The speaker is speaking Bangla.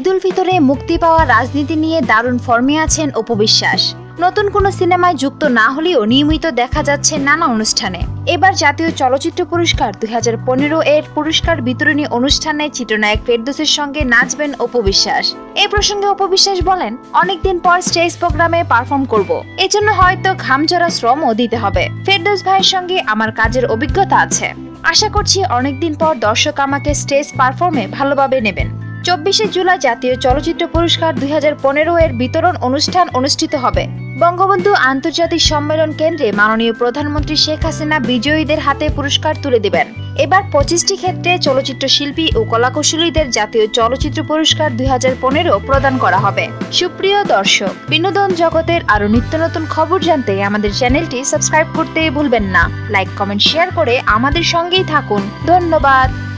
ভিতরে মুক্তি পাওয়া রাজনীতি নিয়ে দারুণ ফর্মে আছেন অপবিশ্বাস নতুন কোনো সিনেমায় যুক্ত না হলেও নিয়মিত দেখা যাচ্ছে নানা অনুষ্ঠানে। এবার জাতীয় চলচ্চিত্র পুরস্কার দুই হাজার পনেরো এর পুরস্কার বিতরণী অনুষ্ঠানে চিত্রনায়ক ফেরদোসের সঙ্গে নাচবেন অপবিশ্বাস এ প্রসঙ্গে অপবিশ্বাস বলেন, অনেকদিন পর স্টেজ প্রোগ্রামে পারফর্ম করব। এজন্য হয়তো ঘামঝরা শ্রমও দিতে হবে। ফেরদোস ভাইয়ের সঙ্গে আমার কাজের অভিজ্ঞতা আছে। আশা করছি অনেকদিন পর দর্শক আমাকে স্টেজ পারফর্মে ভালোভাবে নেবেন। চব্বিশে জুলাই জাতীয় চলচ্চিত্র পুরস্কার দুই এর বিতরণ অনুষ্ঠান অনুষ্ঠিত হবে। বঙ্গবন্ধু আন্তর্জাতিক সম্মেলন কেন্দ্রে মাননীয় প্রধানমন্ত্রী শেখ হাসিনা বিজয়ীদের হাতে পুরস্কার তুলে দেবেন। এবার পঁচিশটি ক্ষেত্রে চলচ্চিত্র শিল্পী ও কলাকুশলীদের জাতীয় চলচ্চিত্র পুরস্কার দুই হাজার পনেরো প্রদান করা হবে। সুপ্রিয় দর্শক, বিনোদন জগতের আরও নিত্য নতুন খবর জানতে আমাদের চ্যানেলটি সাবস্ক্রাইব করতে ভুলবেন না। লাইক, কমেন্ট, শেয়ার করে আমাদের সঙ্গেই থাকুন। ধন্যবাদ।